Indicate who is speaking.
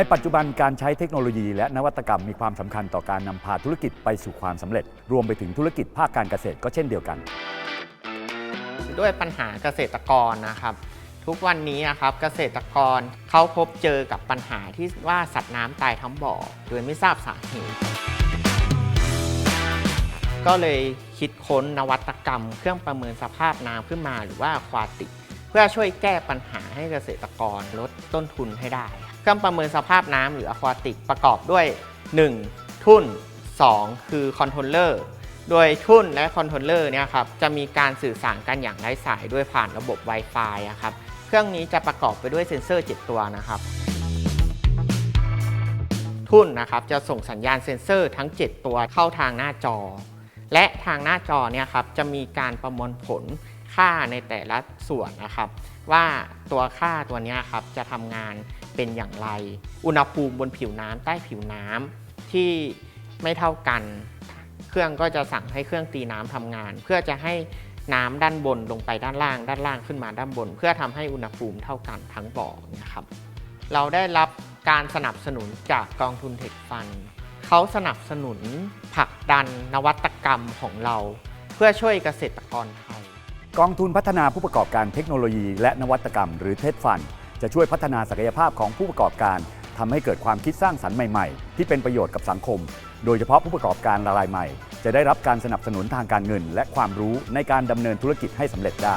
Speaker 1: ในปัจจุบันการใช้เทคโนโลยีและนวัตกรรมมีความสำคัญต่อการนำพาธุรกิจไปสู่ความสำเร็จ รวมไปถึงธุรกิจภาคการเกษตรก็เช่นเดียวกัน
Speaker 2: ด้วยปัญหาเกษตรกรนะครับ ทุกวันนี้นะครับเกษตรกรเขาพบเจอกับปัญหาที่ว่าสัตว์น้ำตายทั้งบ่อ โดยไม่ทราบสาเหตุ ก็เลยคิดค้นนวัตกรรม เครื่องประเมินสภาพน้ำขึ้นมาหรือว่าควาติก เพื่อช่วยแก้ปัญหาให้เกษตรกรลดต้นทุนให้ได้ เครื่องประเมินสภาพน้ำหรืออควาติกประกอบด้วย 1. ทุ่น 2. คือคอนโทรลเลอร์โดยทุ่นและคอนโทรลเลอร์เนี่ยครับจะมีการสื่อสารกันอย่างไร้สายด้วยผ่านระบบ Wi-Fi อะครับเครื่องนี้จะประกอบไปด้วยเซ็นเซอร์ 7 ตัวนะครับทุ่นนะครับจะส่งสัญญาณเซ็นเซอร์ทั้ง 7 ตัวเข้าทางหน้าจอ และทางหน้าจอเนี่ยครับจะมีการประมวลผล ค่าในแต่ละส่วนนะครับ ว่าตัวค่าตัวนี้ครับจะทำงานเป็นอย่างไร อุณหภูมิบนผิวน้ำใต้ผิวน้ำที่ไม่เท่ากัน เครื่องก็จะสั่งให้เครื่องตีน้ำทำงาน เพื่อจะให้น้ำด้านบนลงไปด้านล่าง ด้านล่างขึ้นมาด้านบน เพื่อทำให้อุณหภูมิเท่ากันทั้งบ่อนะครับ เราได้รับการสนับสนุนจากกองทุนเทคฟันเขาสนับสนุนผลักดันนวัตกรรมของเรา เพื่อช่วยเกษตรกรไทย
Speaker 1: กองทุนพัฒนาผู้ประกอบการเทคโนโลยีและนวัตกรรม หรือเทสฟัน จะช่วยพัฒนาศักยภาพของผู้ประกอบการทำให้เกิดความคิดสร้างสรรค์ใหม่ๆ ที่เป็นประโยชน์กับสังคม โดยเฉพาะผู้ประกอบการรายใหม่ จะได้รับการสนับสนุนทางการเงิน และความรู้ในการดำเนินธุรกิจให้สำเร็จได้